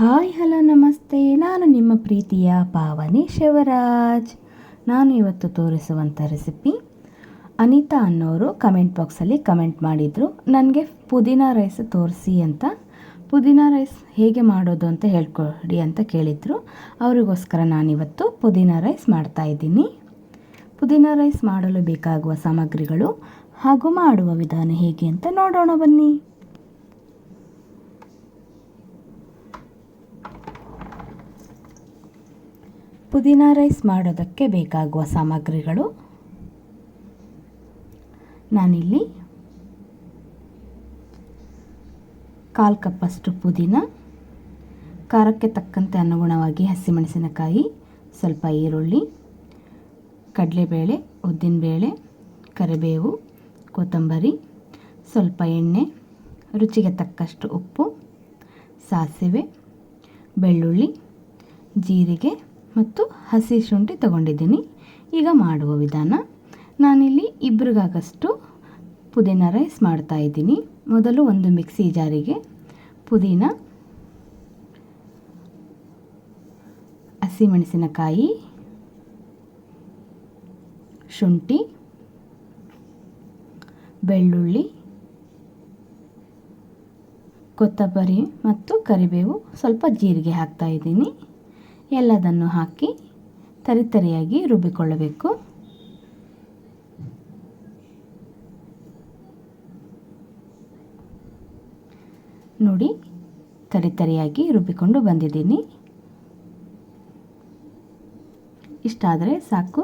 Hi, hello, ನಮಸ್ತೆ. ನಾನು ನಿಮ್ಮ ಪ್ರೀತಿಯ ಪಾವನಿ ಶಿವರಾಜ್. ನಾನು ಇವತ್ತು ತೋರಿಸುವಂಥ ರೆಸಿಪಿ ಅನಿತಾ ಅನ್ನೋರು ಕಮೆಂಟ್ ಬಾಕ್ಸಲ್ಲಿ ಕಮೆಂಟ್ ಮಾಡಿದರು. ನನಗೆ ಪುದೀನ ರೈಸ್ ತೋರಿಸಿ ಅಂತ. ಪುದೀನ ರೈಸ್ ಹೇಗೆ ಮಾಡೋದು ಅಂತ ಹೇಳ್ಕೊಡಿ ಅಂತ ಕೇಳಿದರು. ಅವರಿಗೋಸ್ಕರ ನಾನಿವತ್ತು ಪುದೀನ ರೈಸ್ ಮಾಡ್ತಾಯಿದ್ದೀನಿ ಪುದೀನ ರೈಸ್ ಮಾಡಲು ಬೇಕಾಗುವ ಸಾಮಗ್ರಿಗಳು ಹಾಗೂ ಮಾಡುವ ವಿಧಾನ ಹೇಗೆ ಅಂತ ನೋಡೋಣ ಬನ್ನಿ. ಪುದೀನ ರೈಸ್ ಮಾಡೋದಕ್ಕೆ ಬೇಕಾಗುವ ಸಾಮಗ್ರಿಗಳು. ನಾನಿಲ್ಲಿ ಕಾಲು ಕಪ್ಪಷ್ಟು ಪುದೀನ, ಖಾರಕ್ಕೆ ತಕ್ಕಂತೆ ಅನುಗುಣವಾಗಿ ಹಸಿಮೆಣಸಿನಕಾಯಿ, ಸ್ವಲ್ಪ ಈರುಳ್ಳಿ, ಕಡಲೆಬೇಳೆ, ಉದ್ದಿನಬೇಳೆ, ಕರಿಬೇವು, ಕೊತ್ತಂಬರಿ, ಸ್ವಲ್ಪ ಎಣ್ಣೆ, ರುಚಿಗೆ ತಕ್ಕಷ್ಟು ಉಪ್ಪು, ಸಾಸಿವೆ, ಬೆಳ್ಳುಳ್ಳಿ, ಜೀರಿಗೆ ಮತ್ತು ಹಸಿ ಶುಂಠಿ ತಗೊಂಡಿದ್ದೀನಿ. ಈಗ ಮಾಡುವ ವಿಧಾನ, ನಾನಿಲ್ಲಿ ಇಬ್ರಿಗಾಗಷ್ಟು ಪುದೀನ ರೈಸ್ ಮಾಡ್ತಾಯಿದ್ದೀನಿ ಮೊದಲು ಒಂದು ಮಿಕ್ಸಿ ಜಾರಿಗೆ ಪುದೀನ, ಹಸಿಮೆಣಸಿನಕಾಯಿ, ಶುಂಠಿ, ಬೆಳ್ಳುಳ್ಳಿ, ಕೊತ್ತಂಬರಿ ಮತ್ತು ಕರಿಬೇವು ಸ್ವಲ್ಪ ಜೀರಿಗೆ ಹಾಕ್ತಾಯಿದ್ದೀನಿ ಎಲ್ಲದನ್ನು ಹಾಕಿ ತರಿತರಿಯಾಗಿ ರುಬ್ಬಿಕೊಳ್ಳಬೇಕು. ನೋಡಿ, ತರಿತರಿಯಾಗಿ ರುಬ್ಬಿಕೊಂಡು ಬಂದಿದ್ದೀನಿ. ಇಷ್ಟಾದರೆ ಸಾಕು.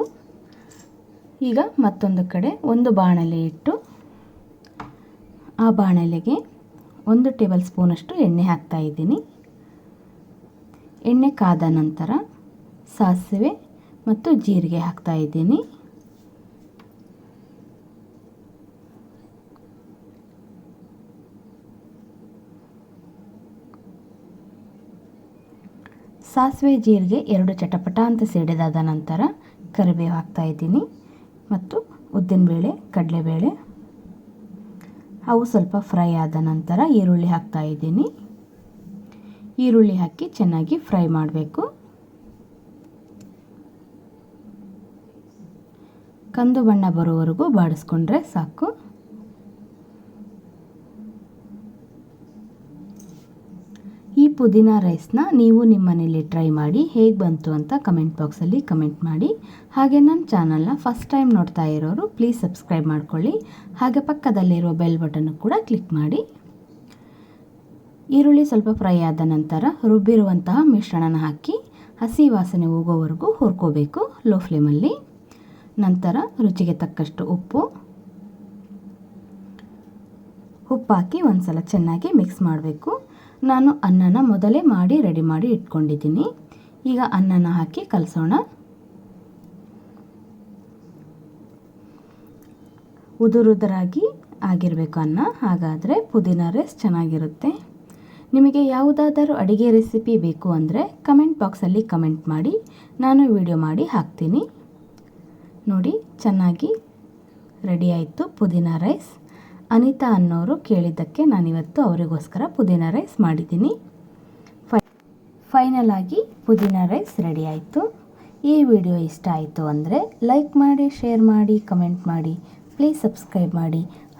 ಈಗ ಮತ್ತೊಂದು ಕಡೆ ಒಂದು ಬಾಣಲೆ ಇಟ್ಟು ಆ ಬಾಣಲೆಗೆ ಒಂದು ಟೇಬಲ್ ಸ್ಪೂನಷ್ಟು ಎಣ್ಣೆ ಹಾಕ್ತಾಯಿದ್ದೀನಿ ಎಣ್ಣೆ ಕಾದ ನಂತರ ಸಾಸಿವೆ ಮತ್ತು ಜೀರಿಗೆ ಹಾಕ್ತಾಯಿದ್ದೀನಿ ಸಾಸಿವೆ, ಜೀರಿಗೆ ಎರಡು ಚಟಪಟ ಅಂತ ಸಿಡಿದಾದ ನಂತರ ಕರಿಬೇವು ಹಾಕ್ತಾಯಿದ್ದೀನಿ ಮತ್ತು ಉದ್ದಿನಬೇಳೆ, ಕಡಲೆಬೇಳೆ, ಅವು ಸ್ವಲ್ಪ ಫ್ರೈ ಆದ ನಂತರ ಈರುಳ್ಳಿ ಹಾಕ್ತಾಯಿದ್ದೀನಿ ಈರುಳ್ಳಿ ಹಾಕಿ ಚೆನ್ನಾಗಿ ಫ್ರೈ ಮಾಡಬೇಕು. ಕಂದು ಬಣ್ಣ ಬರೋವರೆಗೂ ಬಾಡಿಸ್ಕೊಂಡ್ರೆ ಸಾಕು. ಈ ಪುದೀನ ರೈಸ್ನ ನೀವು ನಿಮ್ಮ ಮನೇಲಿ ಟ್ರೈ ಮಾಡಿ ಹೇಗೆ ಬಂತು ಅಂತ ಕಮೆಂಟ್ ಬಾಕ್ಸಲ್ಲಿ ಕಮೆಂಟ್ ಮಾಡಿ. ಹಾಗೆ ನನ್ನ ಚಾನಲ್ನ ಫಸ್ಟ್ ಟೈಮ್ ನೋಡ್ತಾ ಇರೋರು ಪ್ಲೀಸ್ ಸಬ್ಸ್ಕ್ರೈಬ್ ಮಾಡ್ಕೊಳ್ಳಿ. ಹಾಗೆ ಪಕ್ಕದಲ್ಲಿರುವ ಬೆಲ್ ಬಟನ್ ಕೂಡ ಕ್ಲಿಕ್ ಮಾಡಿ. ಈರುಳ್ಳಿ ಸ್ವಲ್ಪ ಫ್ರೈ ಆದ ನಂತರ ರುಬ್ಬಿರುವಂತಹ ಮಿಶ್ರಣನ ಹಾಕಿ ಹಸಿ ವಾಸನೆ ಹೋಗೋವರೆಗೂ ಹುರ್ಕೋಬೇಕು ಲೋ ಫ್ಲೇಮಲ್ಲಿ ನಂತರ ರುಚಿಗೆ ತಕ್ಕಷ್ಟು ಉಪ್ಪು. ಉಪ್ಪು ಹಾಕಿ ಒಂದು ಸಲ ಚೆನ್ನಾಗಿ ಮಿಕ್ಸ್ ಮಾಡಬೇಕು. ನಾನು ಅನ್ನನ ಮೊದಲೇ ಮಾಡಿ ರೆಡಿ ಮಾಡಿ ಇಟ್ಕೊಂಡಿದ್ದೀನಿ. ಈಗ ಅನ್ನನ ಹಾಕಿ ಕಲಸೋಣ. ಉದುರುದುರಾಗಿ ಆಗಿರಬೇಕು ಅನ್ನ, ಹಾಗಾದರೆ ಪುದೀನ ರೈಸ್ ಚೆನ್ನಾಗಿರುತ್ತೆ. ನಿಮಗೆ ಯಾವುದಾದರೂ ಅಡುಗೆ ರೆಸಿಪಿ ಬೇಕು ಅಂದರೆ ಕಮೆಂಟ್ ಬಾಕ್ಸಲ್ಲಿ ಕಮೆಂಟ್ ಮಾಡಿ, ನಾನು ವಿಡಿಯೋ ಮಾಡಿ ಹಾಕ್ತೀನಿ. ನೋಡಿ, ಚೆನ್ನಾಗಿ ರೆಡಿ ಆಯಿತು ಪುದೀನ ರೈಸ್. ಅನಿತಾ ಅನ್ನೋರು ಕೇಳಿದ್ದಕ್ಕೆ ನಾನಿವತ್ತು ಅವರಿಗೋಸ್ಕರ ಪುದೀನ ರೈಸ್ ಮಾಡಿದ್ದೀನಿ. ಫೈ, ಫೈನಲ್ ಆಗಿ ಪುದೀನ ರೈಸ್ ರೆಡಿ ಆಯಿತು. ಈ ವಿಡಿಯೋ ಇಷ್ಟ ಆಯಿತು ಅಂದರೆ ಲೈಕ್ ಮಾಡಿ, ಶೇರ್ ಮಾಡಿ, ಕಮೆಂಟ್ ಮಾಡಿ. ಪ್ಲೀಸ್ ಸಬ್ಸ್ಕ್ರೈಬ್ ಮಾಡಿ.